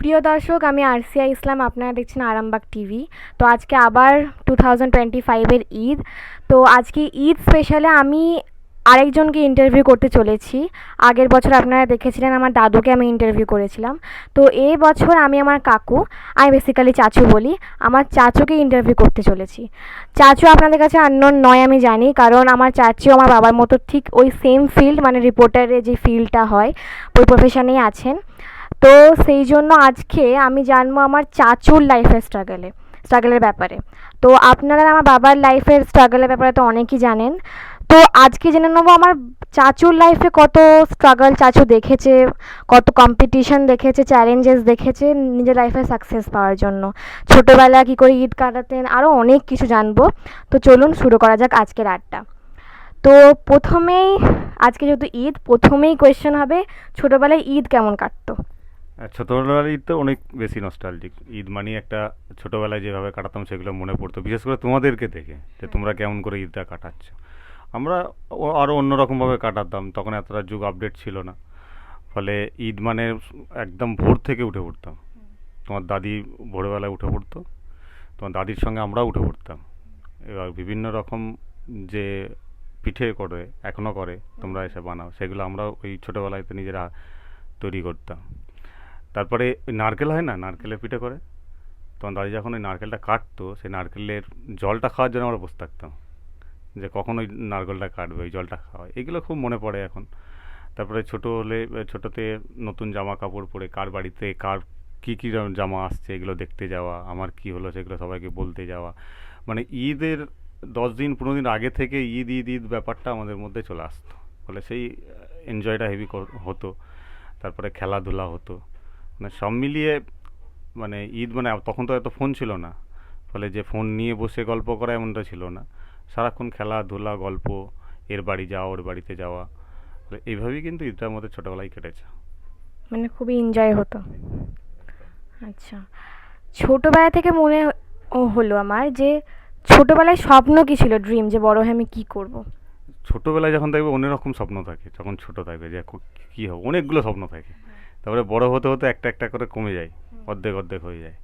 প্রিয় দর্শক, আমি আরসিয়া ইসলাম, আপনারা দেখছেন আরামবাগ টিভি। তো আজকে আবার টু থাউজেন্ড টোয়েন্টি ফাইভের ঈদ। তো আজকে ঈদ স্পেশালে আমি আরেকজনকে ইন্টারভিউ করতে চলেছি। আগের বছর আপনারা দেখেছিলেন, আমার দাদুকে আমি ইন্টারভিউ করেছিলাম। তো এই বছর আমি আমার কাকু, আমি বেসিক্যালি চাচু বলি, আমার চাচুকে ইন্টারভিউ করতে চলেছি। চাচু আপনাদের কাছে আননোন নয়, আমি জানি, কারণ আমার চাচিও আমার বাবার মতো ঠিক ওই সেম ফিল্ড মানে রিপোর্টারের যে ফিল্ডটা হয়, ওই প্রফেশনেই আছেন। তো সেই জন্য আজকে আমি জানব আমার চাচুর লাইফের স্ট্রাগলে স্ট্রাগলের ব্যাপারে। তো আপনারা আমার বাবার লাইফের স্ট্রাগলের ব্যাপারে তো অনেকেই জানেন। তো আজকে জেনে নেব আমার চাচুর লাইফে কত স্ট্রাগল চাচু দেখেছে, কত কম্পিটিশন দেখেছে চ্যালেঞ্জেস দেখেছে নিজের লাইফে সাকসেস পাওয়ার জন্য। ছোটোবেলা কী করে ঈদ কাটাতেন আরও অনেক কিছু জানব। তো চলুন শুরু করা যাক আজকের আড্ডা। তো প্রথমেই, আজকে যেহেতু ঈদ, প্রথমেই কোয়েশ্চেন হবে, ছোটোবেলায় ঈদ কেমন কাটতো? ছোটোবেলার ঈদ তো অনেক বেশি নস্টালজিক ঈদ মানে একটা ছোটোবেলায় যেভাবে কাটাতাম সেগুলো মনে পড়তো। বিশেষ করে তোমাদেরকে দেখে যে তোমরা কেমন করে ঈদটা কাটাচ্ছ। আমরা আরও অন্যরকমভাবে কাটাতাম তখন এতটা যুগ আপডেট ছিল না। ফলে ঈদ মানে একদম ভোর থেকে উঠে পড়তাম। তোমার দাদি ভোরবেলায় উঠে পড়তো তোমার দাদির সঙ্গে আমরাও উঠে পড়তাম। এবার বিভিন্ন রকম যে পিঠে করে এখনও করে তোমরা এসে বানাও সেগুলো আমরা ওই ছোটোবেলায় নিজেরা তৈরি করতাম। তারপরে ওই নারকেল হয় না? নারকেলের পিঠে করে। তখন দাদি যখন ওই নারকেলটা কাটতো, সেই নারকেলের জলটা খাওয়ার জন্য আমরা বসে থাকতাম যে কখন ওই নারকেলটা কাটবে, ওই জলটা খাওয়া। এগুলো খুব মনে পড়ে এখন। তারপরে ছোটো হলে, ছোটোতে নতুন জামা কাপড় পরে কার বাড়িতে কার কী কী জামা আসছে, এগুলো দেখতে যাওয়া, আমার কি হলো সেগুলো সবাইকে বলতে যাওয়া। মানে ঈদের দশ দিন, পনেরো দিন আগে থেকে ঈদ ঈদ ঈদ ব্যাপারটা আমাদের মধ্যে চলে আসতো। ফলে সেই এনজয়টা হেভি হতো। তারপরে খেলাধুলা হতো। মানে সব মিলিয়ে মানে ঈদ মানে তখন তো এত ফোন ছিল না। ফলে যে ফোন নিয়ে বসে গল্প করা এমনটা ছিল না। সারাক্ষণ খেলাধুলা গল্প এর বাড়ি যাওয়া ওর বাড়িতে যাওয়া। এইভাবেই কিন্তু ঈদটা আমাদের ছোটোবেলায় কেটেছে। মানে খুবই এনজয় হতো। আচ্ছা। ছোটোবেলা থেকে মনে ও হলো আমার যে ছোটোবেলায় স্বপ্ন কী ছিল? ড্রিম যে বড় হয়ে আমি কী করব? ছোটোবেলায় যখন দেখবে অনেক রকম স্বপ্ন থাকে। যখন ছোটো থাকবে যে কী হবে? অনেকগুলো স্বপ্ন থাকে। তারপরে বড় হতে হতে একটা একটা করে কমে যায়, অর্ধেক অর্ধেক হয়ে যায়।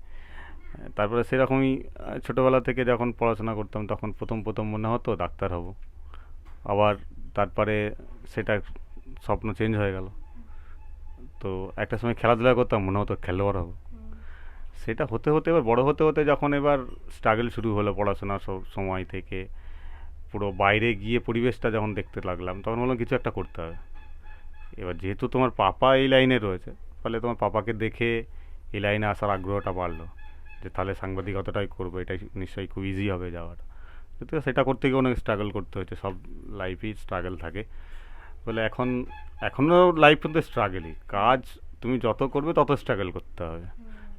তারপরে সেরকমই ছোটোবেলা থেকে যখন পড়াশোনা করতাম তখন প্রথম প্রথম মনে হতো ডাক্তার হব। আবার তারপরে সেটা স্বপ্ন চেঞ্জ হয়ে গেল। তো একটা সময় খেলাধুলা করতাম, মনে হতো খেলোয়াড় হব। সেটা হতে হতে এবার বড় হতে হতে যখন এবার স্ট্রাগল শুরু হলো পড়াশোনার সব সময় থেকে, পুরো বাইরে গিয়ে পরিবেশটা যখন দেখতে লাগলাম, তখন বললাম কিছু একটা করতে হবে। এবার যেহেতু তোমার পাপা এই লাইনে রয়েছে, ফলে তোমার পাপাকে দেখে এই লাইনে আসার আগ্রহটা বাড়লো, যে তাহলে সাংবাদিকতাটাই করব, এটাই নিশ্চয়ই খুব ইজি হবে যাওয়াটা। কিন্তু সেটা করতে গিয়ে অনেক স্ট্রাগল করতে হয়েছে, সব লাইফেই স্ট্রাগল থাকে। বলে এখন, এখনও লাইফ কিন্তু স্ট্রাগলই কাজ তুমি যত করবে তত স্ট্রাগল করতে হবে।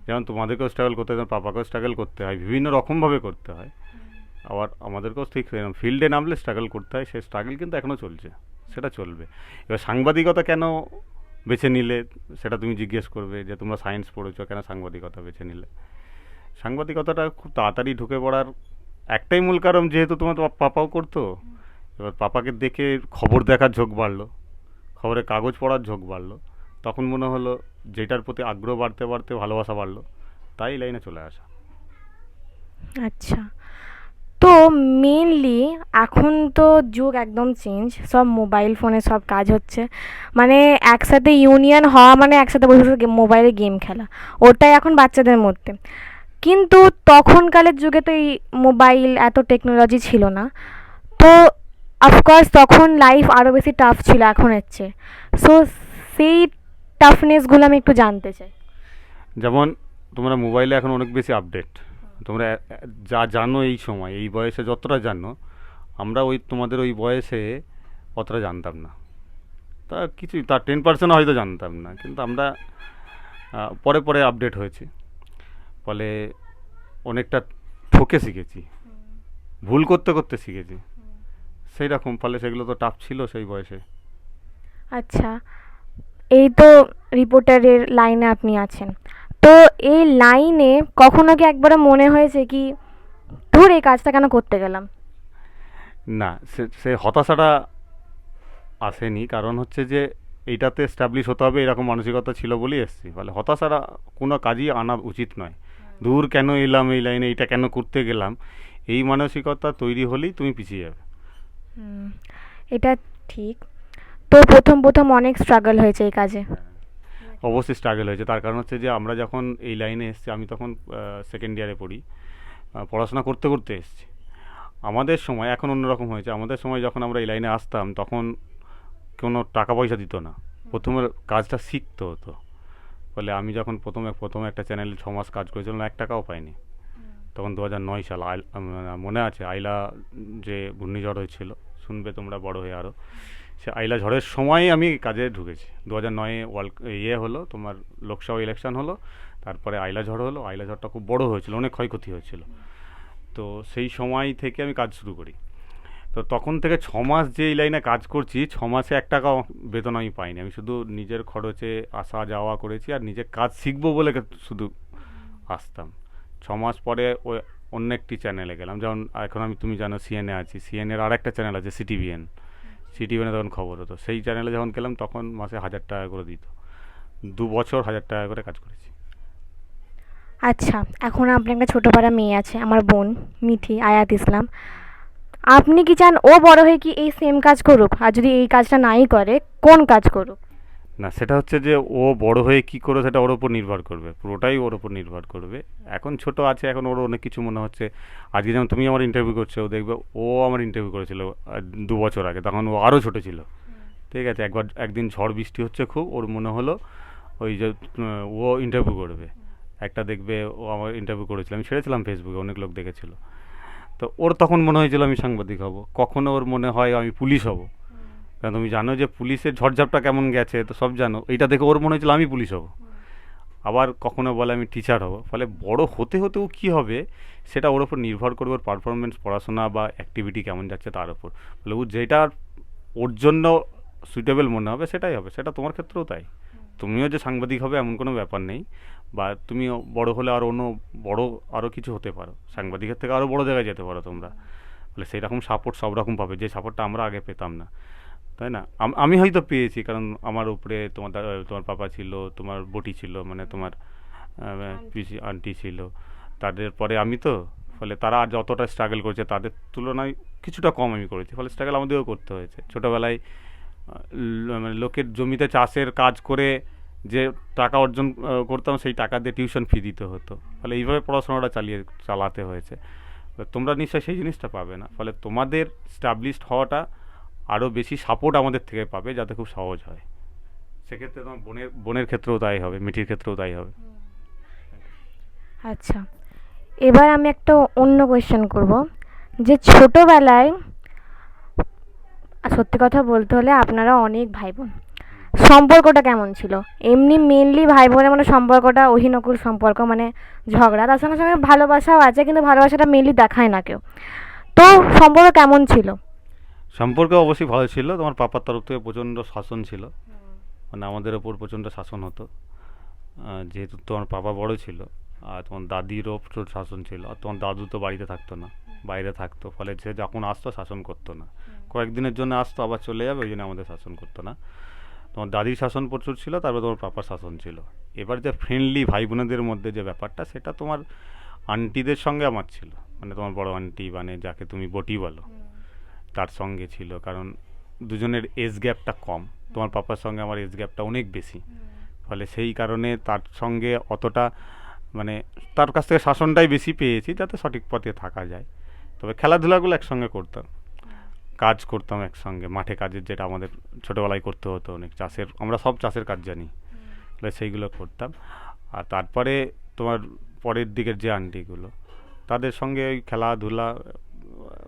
যেমন তোমাদেরকেও স্ট্রাগল করতে হয় পাপাকেও স্ট্রাগল করতে হয়, বিভিন্ন রকমভাবে করতে হয়। আবার আমাদেরকেও ঠিক সেরকম ফিল্ডে নামলে স্ট্রাগল করতে হয় সেই স্ট্রাগল কিন্তু এখনও চলছে। সেটা চলবে। এবার সাংবাদিকতা কেন বেছে নিলে সেটা তুমি জিজ্ঞেস করবে যে তোমরা সায়েন্স পড়েছো, কেন সাংবাদিকতা বেছে নিলে? সাংবাদিকতাটা খুব তাড়াতাড়ি ঢুকে পড়ার একটাই মূল কারণ, যেহেতু তোমার পাপাও করতো, এবার পাপাকে দেখে খবর দেখার ঝোঁক বাড়লো খবরের কাগজ পড়ার ঝোঁক বাড়লো, তখন মনে হলো যেটার প্রতি আগ্রহ বাড়তে বাড়তে ভালোবাসা বাড়লো, তাই লাইনে চলে আসা। আচ্ছা। তো মেনলি এখন তো যুগ একদম চেঞ্জ সব মোবাইল ফোনে সব কাজ হচ্ছে। মানে একসাথে ইউনিয়ন হওয়া মানে একসাথে বসে বসে মোবাইলে গেম খেলা। ওটাই এখন বাচ্চাদের মধ্যে। কিন্তু তখনকালের যুগে তো এই মোবাইল এত টেকনোলজি ছিল না। তো অফকোর্স তখন লাইফ আরও বেশি টাফ ছিল এখনের চেয়ে। সো সেই টাফনেসগুলো আমি একটু জানতে চাই। যেমন তোমরা মোবাইলে এখন অনেক বেশি আপডেট তোমরা যা জানো এই সময়, এই বয়সে যতটা জানো, আমরা ওই তোমাদের ওই বয়সে অতটা জানতাম না। তা কিছুই তার টেন পার্সেন্ট হয়তো জানতাম না, কিন্তু আমরা পরে পরে আপডেট হয়েছি। ফলে অনেকটা ঠকে শিখেছি। ভুল করতে করতে শিখেছি। সেই রকম ফলে সেগুলো তো টাফ ছিল সেই বয়সে। আচ্ছা এই তো রিপোর্টারের লাইনে আপনি আছেন। তো এই লাইনে কখনো কি একবারে মনে হয়েছে কি ধর এই কাজটা কেন করতে গেলাম? না সে সে হতাশাটা আসেনি। কারণ হচ্ছে যে এইটাতে স্ট্যাবলিশ হতে হবে এরকম মানসিকতা ছিল বলেই এসেছি। ফলে হতাশারা কোনো কাজই আনা উচিত নয়। দূর কেন এলাম এই লাইনে এইটা কেন করতে গেলাম? এই মানসিকতা তৈরি হলেই তুমি পিছিয়ে যাবে। এটা ঠিক। তো প্রথম প্রথম অনেক স্ট্রাগল হয়েছে এই কাজে। অবশ্যই স্ট্রাগল হয়েছে। তার কারণ হচ্ছে যে আমরা যখন এই লাইনে এসেছি, আমি তখন সেকেন্ড ইয়ারে পড়ি। পড়াশোনা করতে করতে এসেছি। আমাদের সময় এখন অন্যরকম হয়েছে। আমাদের সময় যখন আমরা এই লাইনে আসতাম, তখন কোনো টাকা পয়সা দিত না। প্রথমে কাজটা শিখতে হতো। ফলে আমি যখন প্রথমে প্রথমে একটা চ্যানেলে ছ মাস কাজ করেছিলাম, এক টাকাও পাইনি। তখন দু হাজার নয় সাল আইল- মনে আছে, আইলা যে ঘূর্ণিঝড় হয়েছিল, শুনবে তোমরা বড় হয়ে আরও সে আইলা ঝড়ের সময় আমি কাজে ঢুকেছি। দু হাজার নয়ে ওয়ার্ল্ড ইয়ে হলো, তোমার লোকসভা ইলেকশন হলো, তারপরে আইলা ঝড় হলো। আইলা ঝড়টা খুব বড় হয়েছিল, অনেক ক্ষয়ক্ষতি হয়েছিল। তো সেই সময় থেকে আমি কাজ শুরু করি। তো তখন থেকে ছ মাস যে এই লাইনে কাজ করছি, ছ মাসে এক টাকাও বেতন আমি পাইনি। আমি শুধু নিজের খরচে আসা যাওয়া করেছি আর নিজের কাজ শিখব বলে শুধু আসতাম। ছ মাস পরে ওই অন্য একটি চ্যানেলে গেলাম। যেমন এখন আমি তুমি জানো সিএনএ আছি। সিএনএর আর একটা চ্যানেল আছে সিটিভিএন সিটিভিএনে তখন খবর হতো। সেই চ্যানেলে যখন গেলাম, তখন মাসে হাজার টাকা করে দিত। দু বছর হাজার টাকা করে কাজ করেছি। আচ্ছা এখন আপনার একটা ছোটো পাড়া মেয়ে আছে, আমার বোন মিঠি আয়াত ইসলাম। আপনি কি চান ও বড় হয়ে কি এই সেম কাজ করুক? আর যদি এই কাজটা নাই করে, কোন কাজ করুক? না সেটা হচ্ছে যে ও বড় হয়ে কি করে সেটা ওর ওপর নির্ভর করবে। পুরোটাই ওর ওপর নির্ভর করবে। এখন ছোট আছে এখন ওর অনেক কিছু মনে হচ্ছে। আজকে যেমন তুমি আমার ইন্টারভিউ করছ ও দেখবে ও আমার ইন্টারভিউ করেছিল দু বছর আগে তখন ও আরও ছোট ছিল। ঠিক আছে একবার একদিন ঝড় বৃষ্টি হচ্ছে খুব ওর মনে হলো ওই যে ও ইন্টারভিউ করবে। একটা দেখবে ও আমার ইন্টারভিউ করেছিল। আমি ছেড়েছিলাম ফেসবুকে অনেক লোক দেখেছিল। তো ওর তখন মনে হয়েছিল আমি সাংবাদিক হব। কখনো ওর মনে হয় আমি পুলিশ হব। কারণ তুমি জানো যে পুলিশের ঝড়ঝাপটা কেমন গেছে, তো সব জানো। এইটা দেখে ওর মনে হয়েছিল আমি পুলিশ হব। আবার কখনো বলে আমি টিচার হব। ফলে বড় হতে হতেও কী হবে, সেটা ওর ওপর নির্ভর করবে ওর পারফরমেন্স পড়াশোনা বা অ্যাক্টিভিটি কেমন যাচ্ছে তার উপর ফলে ও যেটা ওর জন্য সুইটেবল মনে হবে, সেটাই হবে। সেটা তোমার ক্ষেত্রেও তাই। তুমিও যে সাংবাদিক হবে, এমন কোনো ব্যাপার নেই। বা তুমি বড় হলে আর অন্য, বড় আরও কিছু হতে পারো। সাংবাদিকের থেকে আরও বড় জায়গায় যেতে পারো তোমরা। ফলে সেই রকম সাপোর্ট সব রকম পাবে। যে সাপোর্টটা আমরা আগে পেতাম না। তাই না? আমি হয়তো পেয়েছি কারণ আমার উপরে তোমার তোমার পাপা ছিল তোমার বটি ছিল মানে তোমার পিসি আন্টি ছিল। তাদের পরে আমি তো ফলে তারা আর যতটা স্ট্রাগল করেছে তাদের তুলনায় কিছুটা কম আমি করেছি ফলে স্ট্রাগল আমাদেরও করতে হয়েছে। ছোটোবেলায় মানে লোকের জমিতে চাষের কাজ করে যে টাকা অর্জন করতাম সেই টাকা দিয়ে টিউশন ফি দিতে হতো। ফলে এইভাবে পড়াশোনাটা চালিয়ে চালাতে হয়েছে। তোমরা নিশ্চয়ই সেই জিনিসটা পাবে না। ফলে তোমাদের স্টাবলিশড হওয়াটা আরও বেশি সাপোর্ট আমাদের থেকে পাবে যাতে খুব সহজ হয়। সেক্ষেত্রে তোমার বোনের বোনের ক্ষেত্রেও তাই হবে, মিঠির ক্ষেত্রেও তাই হবে। আচ্ছা এবার আমি একটা অন্য কোয়েশ্চেন করব, যে ছোটোবেলায়, সত্যি কথা বলতে হলে আপনারা অনেক ভাই বোন সম্পর্কটা কেমন ছিল? এমনি মেনলি ভাই বোনের মানে সম্পর্কটা, অহিনকুল সম্পর্ক মানে ঝগড়া, তার সঙ্গে সঙ্গে ভালোবাসাও আছে, কিন্তু ভালোবাসাটা মেনলি দেখায় না কেউ। তো সম্পর্ক কেমন ছিল? সম্পর্ক অবশ্যই ভালো ছিল। তোমার পাপার তরফ থেকে প্রচণ্ড শাসন ছিল। মানে আমাদের ওপর প্রচণ্ড শাসন হতো। যেহেতু তোমার পাপা বড় ছিল আর তোমার দাদিরও প্রচুর শাসন ছিল আর তোমার দাদু তো বাড়িতে থাকতো না বাইরে থাকতো। ফলে সে যখন আসতো শাসন করতো না। কয়েকদিনের জন্য আসতো আবার চলে যাবে ওই জন্য আমাদের শাসন করতো না। তোমার দাদির শাসন প্রচুর ছিল তারপর তোমার পাপার শাসন ছিল। এবার যে ফ্রেন্ডলি ভাই বোনেদের মধ্যে যে ব্যাপারটা সেটা তোমার আন্টিদের সঙ্গে আমার ছিল। মানে তোমার বড় আন্টি মানে যাকে তুমি বটি বলো। তার সঙ্গে ছিল, কারণ দুজনের এজ গ্যাপটা কম। তোমার পাপার সঙ্গে আমার এজ গ্যাপটা অনেক বেশি। ফলে সেই কারণে তার সঙ্গে অতটা মানে তার কাছ থেকে শাসনটাই বেশি পেয়েছি, যাতে সঠিক পথে থাকা যায়। তবে খেলাধুলাগুলো একসঙ্গে করতাম। কাজ করতাম একসঙ্গে, মাঠে কাজের যেটা আমাদের ছোটোবেলায় করতে হতো অনেক, চাষের, আমরা সব চাষের কাজ জানি। তাহলে সেইগুলো করতাম। আর তারপরে তোমার পরের দিকের যে আন্টিগুলো, তাদের সঙ্গে ওই খেলাধুলা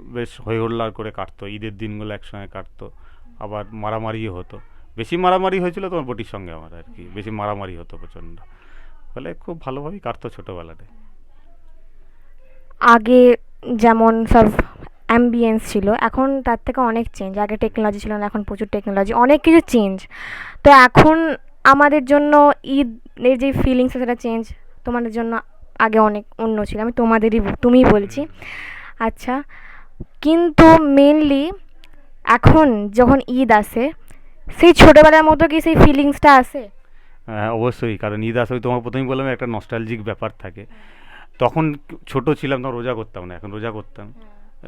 বেশ হই করে কাটতো ঈদের দিনগুলো একসঙ্গে কাটতো আবার মারামারিও হতো। বেশি মারামারি হয়েছিল তোমার বটির সঙ্গে আমার আর কি বেশি মারামারি হতো প্রচণ্ড। ফলে খুব ভালোভাবেই কাটতো ছোটোবেলাতে। আগে যেমন সব অ্যাম্বিয়েন্স ছিল এখন তার থেকে অনেক চেঞ্জ আগে টেকনোলজি ছিল না এখন প্রচুর টেকনোলজি অনেক কিছু চেঞ্জ তো এখন আমাদের জন্য ঈদের যে ফিলিংস সেটা চেঞ্জ তোমাদের জন্য আগে অনেক অন্য ছিল। আমি তোমাদেরই তুমিই বলছি। আচ্ছা কিন্তু মেনলি এখন যখন ঈদ আসে সেই ছোটবেলার মতো কি সেই ফিলিংসটা আসে? হ্যাঁ অবশ্যই। কারণ ঈদ আসলে তোমাকে প্রথমেই বললাম একটা নস্টালজিক ব্যাপার থাকে। তখন ছোট ছিলাম তখন রোজা করতাম না এখন রোজা করতাম।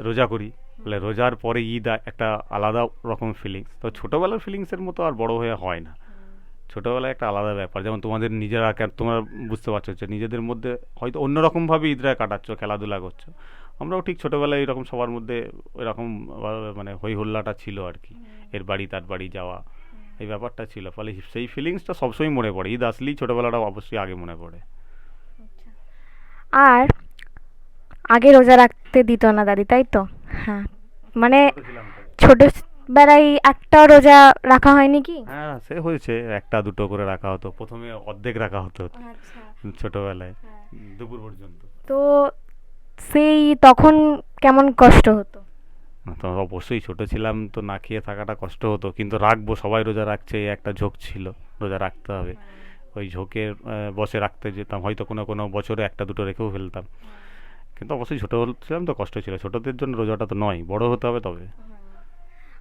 রোজা করি। বলে রোজার পরে ঈদ একটা আলাদা রকম ফিলিংস তো ছোটোবেলার ফিলিংসের মতো আর বড় হয়ে হয় না। ছোটোবেলায় একটা আলাদা ব্যাপার। যেমন তোমাদের নিজেরা তোমরা বুঝতে পারছ যে নিজেদের মধ্যে হয়তো অন্যরকমভাবে ঈদরা কাটাচ্ছ খেলাধুলা করছ। আমরাও ঠিক ছোটোবেলায় এরকম সবার মধ্যে এরকম মানে হই হল্লাটা ছিল আর কি। এর বাড়ি তার বাড়ি যাওয়া এই ব্যাপারটা ছিল। ফলে সেই ফিলিংসটা সবসময় মনে পড়ে। ঈদ আসলেই ছোটোবেলাটা অবশ্যই আগে মনে পড়ে। আর আগে রোজা রাখতে দিত না দাদি তাই তো? হ্যাঁ। মানে ছোটবেলায় একটা রোজা রাখা হয়নি কি? হ্যাঁ সে হয়েছে। একটা দুটো করে রাখা হতো। প্রথমে অর্ধেক রাখা হতো। ছোটোবেলায়। দুপুর পর্যন্ত। তো সেই তখন কেমন কষ্ট হতো? তো অবশ্যই ছোট ছিলাম তো না খেয়ে থাকাটা কষ্ট হতো কিন্তু রাখব সবাই রোজা রাখছে একটা ঝোঁক ছিল রোজা রাখতে হবে। ওই ঝোঁকের বসে রাখতে যেতাম হয়তো কোনো কোনো বছরে একটা দুটো রেখেও ফেলতাম। কিন্তু অবশ্যই ছোটো ছিলাম তো কষ্ট ছিল। ছোটোদের জন্য রোজাটা তো নয় বড় হতে হবে তবে।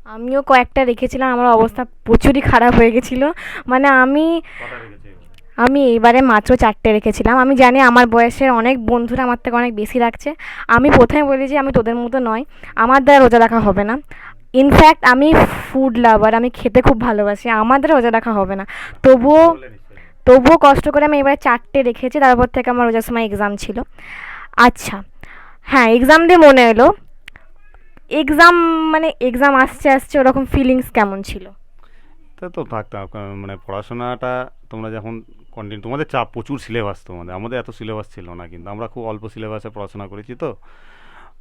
আমিও কয়েকটা রেখেছিলাম আমার অবস্থা প্রচুরই খারাপ হয়ে গেছিল। মানে আমি আমি এইবারে মাত্র চারটে রেখেছিলাম। আমি জানি আমার বয়সের অনেক বন্ধুরা আমার থেকে অনেক বেশি রাখছে আমি প্রথমে বলি যে আমি তোদের মতো নয়। আমার দ্বারা রোজা রাখা হবে না। ইনফ্যাক্ট আমি ফুড লাভার আমি খেতে খুব ভালোবাসি। আমার দ্বারা রোজা রাখা হবে না। তবুও তবুও কষ্ট করে আমি এবার চারটে রেখেছি। তারপর থেকে আমার রোজার সময় এক্সাম ছিল। আচ্ছা হ্যাঁ এক্সাম দিয়ে মনে এলো। এক্সাম মানে এক্সাম আসছে আসছে, ওরকম ফিলিংস কেমন ছিল? তা থাকতাম। মানে পড়াশোনাটা তোমরা যখন কন্টিনিউ তোমাদের চাপ প্রচুর সিলেবাস তোমাদের, আমাদের এত সিলেবাস ছিল না কিন্তু, আমরা খুব অল্প সিলেবাসে পড়াশোনা করেছি তো।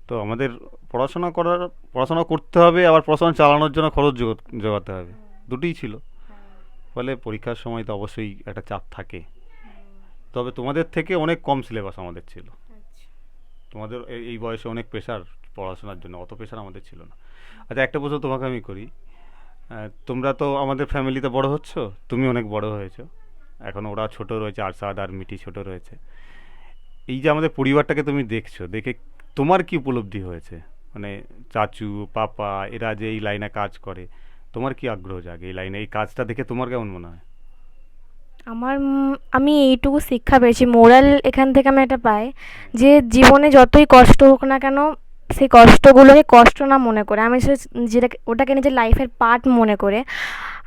তো আমাদের পড়াশোনা করার, পড়াশোনা করতে হবে, আবার পড়াশোনা চালানোর জন্য খরচ জোগাত- হবে। দুটোই ছিল। ফলে পরীক্ষার সময় তো অবশ্যই একটা চাপ থাকে। তবে তোমাদের থেকে অনেক কম সিলেবাস আমাদের ছিল। তোমাদের এই- বয়সে অনেক প্রেশার পড়াশোনার জন্য, অত প্রেশার আমাদের ছিল না। আচ্ছা একটা প্রশ্ন তোমাকে আমি করি। তোমরা তো আমাদের ফ্যামিলিতে বড় হচ্ছ, তুমি অনেক বড় হয়েছো। এখন ওরা ছোট রয়েছে, আরশাদ আর মিটি ছোট রয়েছে। এই যে আমাদের পরিবারটাকে তুমি দেখছ, দেখে তোমার কি উপলব্ধি হয়েছে? মানে চাচু, পাপা, এরা যে এই লাইনে কাজ করে, তোমার কি আগ্রহ জাগে এই লাইনে? এই কাজটা দেখে তোমার কেমন মনে হয়? আমার আমি এইটুকু শিক্ষা পেয়েছি। মোরাল এখান থেকে আমি এটা পাই যে জীবনে যতই কষ্ট হোক না কেন সেই কষ্টগুলোকে কষ্ট না মনে করে। আমি সে যেটাকে, ওটাকে নিজের লাইফের পার্ট মনে করে।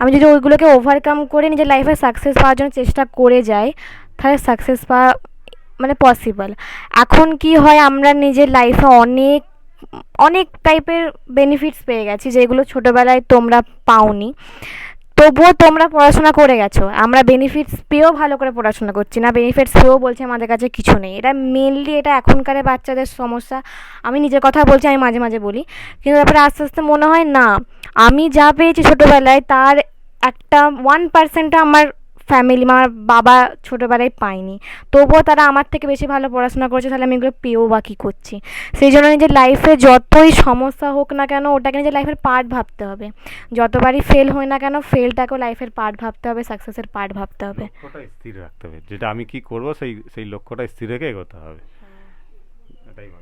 আমি যদি ওইগুলোকে ওভারকাম করে নিজের লাইফে সাকসেস পাওয়ার জন্য চেষ্টা করে যাই, তাহলে সাকসেস পাওয়া মানে পসিবল এখন কি হয়, আমরা নিজের লাইফে অনেক অনেক টাইপের বেনিফিটস পেয়ে গেছি, যেগুলো ছোটোবেলায় তোমরা পাওনি। তবুও তোমরা পড়াশোনা করে গেছো। আমরা বেনিফিটস পেয়েও ভালো করে পড়াশোনা করছি না। বেনিফিটস পেয়েও বলছে আমাদের কাছে কিছু নেই। এটা মেনলি এটা এখনকার বাচ্চাদের সমস্যা। আমি নিজের কথা বলছি, আমি মাঝে মাঝে বলি। কিন্তু তারপরে আস্তে আস্তে মনে হয় না। আমি যা পেয়েছি ছোটোবেলায়, তার একটা ওয়ান পার্সেন্টটা আমার ফ্যামিলি আমার বাবা ছোটোবেলায় পায়নি। তবুও তারা আমার থেকে বেশি ভালো পড়াশোনা করেছে তাহলে আমি এগুলো পেয়েও বা কী করছি? সেই জন্য নিজের লাইফে যতই সমস্যা হোক না কেন ওটাকে নিজের লাইফের পার্ট ভাবতে হবে। যতবারই ফেল হয় না কেন ফেলটাকেও লাইফের পার্ট ভাবতে হবে সাকসেসের পার্ট ভাবতে হবে। স্থির রাখতে হবে। যেটা আমি কি করব সেই সেই লক্ষ্যটা স্থির রেখে এগোতে হবে। এটাই ভালো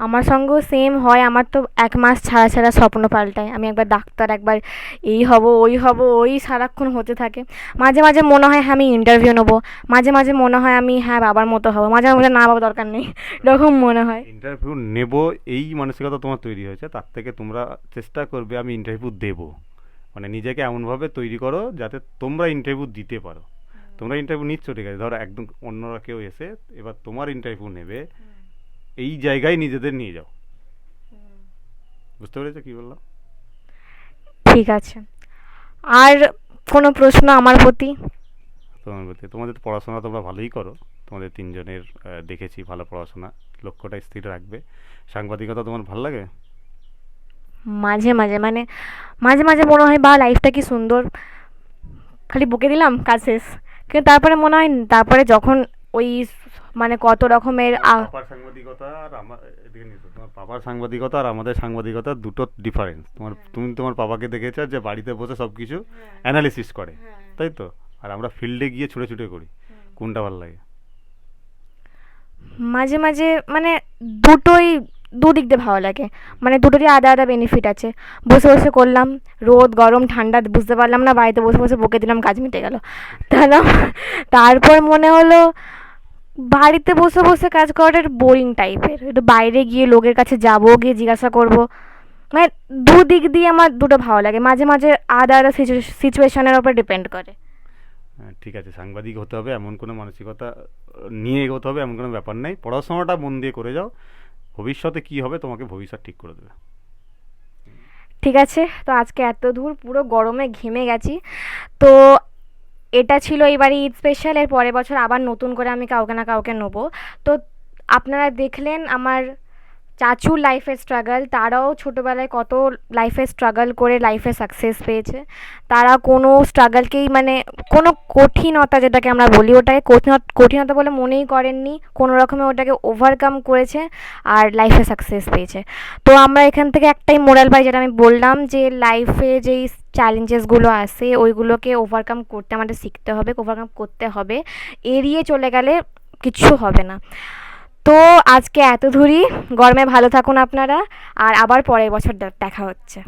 আমার সঙ্গেও সেম হয়। আমার তো এক মাস ছাড়া ছাড়া স্বপ্ন পাল্টায়। আমি একবার ডাক্তার, একবার এই হব, ওই হব, ওই সারাক্ষণ হতে থাকে। মাঝে মাঝে মনে হয় হ্যাঁ আমি ইন্টারভিউ নেব। মাঝে মাঝে মনে হয়, আমি হ্যাঁ বাবার মতো হব। মাঝে মাঝে না বাবা দরকার নেই। এরকম মনে হয়। ইন্টারভিউ নেব, এই মানসিকতা তোমার তৈরি হয়েছে। তার থেকে তোমরা চেষ্টা করবে, আমি ইন্টারভিউ দেব। মানে নিজেকে এমনভাবে তৈরি করো, যাতে তোমরা ইন্টারভিউ দিতে পারো। তোমরা ইন্টারভিউ নিচ্ছ, ঠিক আছে? ধরো একদম অন্যরা কেউ এসে, এবার তোমার ইন্টারভিউ নেবে। এই জায়গায় নিজেদের নিয়ে যাও। বুঝতে পেরেছ কি বললাম? ঠিক আছে। আর কোনো প্রশ্ন আমার প্রতি? তোমার প্রতি। তোমাদের পড়াশোনা তোমরা ভালোই করো। তোমাদের তিনজনের দেখেছি ভালো পড়াশোনা। লক্ষ্যটা স্থির রাখবে। সাংবাদিকতা তোমার ভালো লাগে? মাঝে মাঝে। মানে মাঝে মাঝে মনে হয় বা লাইফটা কি সুন্দর। খালি বকে দিলাম কাজ শেষ। কিন্তু তারপরে মনে হয় তারপরে যখন ওই মানে কত রকমের পাপার সাংবাদিকতা আর আমার এদিকে নিয়ে তোমার পাপার সাংবাদিকতা আর আমাদের সাংবাদিকতা দুটো ডিফারেন্স তোমার তুমি তোমার বাবাকে দেখেছ যে বাড়িতে বসে সব কিছু অ্যানালিসিস করে তাই তো? আর আমরা ফিল্ডে গিয়ে ছুটে ছুটে করি কোনটা ভালো লাগে? মাঝে মাঝে মানে দুটোই দুদিক দিয়ে ভালো লাগে। মানে দুটোরই আলাদা আলাদা বেনিফিট আছে। বসে বসে করলাম রোদ গরম ঠান্ডা বুঝতে পারলাম না বাড়িতে বসে বসে বকে দিলাম কাজ মিটে গেল। তাহলে তারপর মনে হলো বাড়িতে বসে বসে কাজ করাটা একটু বোরিং টাইপের একটু বাইরে গিয়ে লোকের কাছে যাব গিয়ে জিজ্ঞাসা করব। মানে দুদিক দিয়ে আমার দুটো ভালো লাগে। মাঝে মাঝে আদা আদা সিচুয়েশনের ওপর ডিপেন্ড করে। হ্যাঁ, ঠিক আছে। সাংবাদিক হতে হবে এমন কোনো মানসিকতা নিয়ে এগোতে হবে এমন কোনো ব্যাপার নেই। পড়াশোনাটা মন দিয়ে করে যাও। ভবিষ্যতে কি হবে তোমাকে ভবিষ্যৎ ঠিক করে দেবে। ঠিক আছে। তো আজকে এত দূর পুরো গরমে ঘেমে গেছি। তো এটা ছিল এবারে ঈদ স্পেশাল এর পরের বছর আবার নতুন করে আমি কাউকে না কাউকে নেব। তো আপনারা দেখলেন আমার চাচুর লাইফের স্ট্রাগল তারাও ছোটোবেলায় কত লাইফে স্ট্রাগল করে লাইফে সাকসেস পেয়েছে। তারা কোনো স্ট্রাগলকেই মানে কোনো কঠিনতা যেটাকে আমরা বলি, ওটাকে কঠিন, কঠিনতা বলে মনেই করেননি, কোনো রকমে ওটাকে ওভারকাম করেছে আর লাইফে সাকসেস পেয়েছে। তো আমরা এখান থেকে একটাই মোরাল পাই, যেটা আমি বললাম যে লাইফে যেই চ্যালেঞ্জেসগুলো আসে, ওইগুলোকে ওভারকাম করতে আমাদের শিখতে হবে ওভারকাম করতে হবে। এড়িয়ে চলে গেলে কিচ্ছু হবে না। তো আজকে এত ধরি। গরমে ভালো থাকুন আপনারা। আর আবার পরের বছর দেখা হচ্ছে।